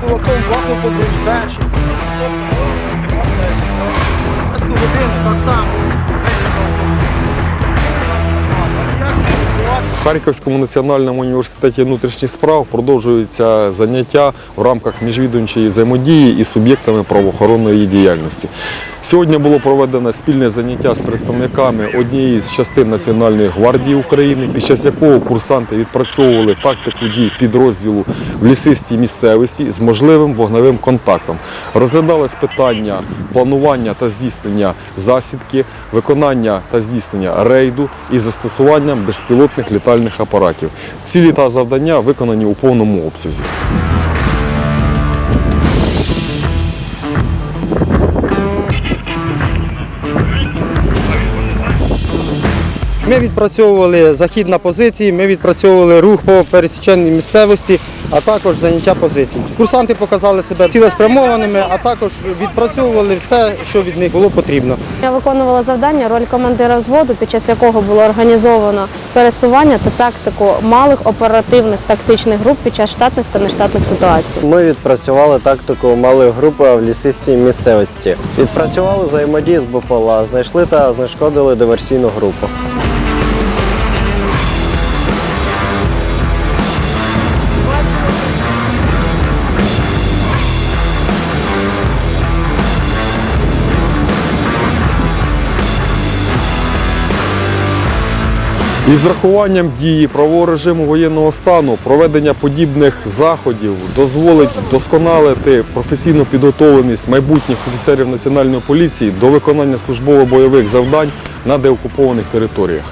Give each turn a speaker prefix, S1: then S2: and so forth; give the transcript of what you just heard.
S1: Colocou o bloco no controle de. Харківському національному університеті внутрішніх справ продовжуються заняття в рамках міжвідомчої взаємодії із суб'єктами правоохоронної діяльності. Сьогодні було проведено спільне заняття з представниками однієї з частин Національної гвардії України, під час якого курсанти відпрацьовували тактику дій підрозділу в лісистій місцевості з можливим вогневим контактом. Розглядалось питання планування та здійснення засідки, виконання та здійснення рейду і застосуванням безпілотних літальних апаратів. Цілі та завдання виконані у повному обсязі.
S2: Ми відпрацьовували захід на позиції, ми відпрацьовували рух по пересіченій місцевості, а також заняття позицій. Курсанти показали себе цілеспрямованими, а також відпрацьовували все, що від них було потрібно.
S3: Я виконувала завдання роль командира взводу, під час якого було організовано пересування та тактику малих оперативних тактичних груп під час штатних та нештатних ситуацій.
S4: Ми відпрацювали тактику малої групи в лісистій місцевості. Відпрацювали взаємодії з БПЛА, знайшли та знешкодили диверсійну групу.
S1: Із рахуванням дії правового режиму воєнного стану проведення подібних заходів дозволить вдосконалити професійну підготовленість майбутніх офіцерів національної поліції до виконання службово-бойових завдань на деокупованих територіях.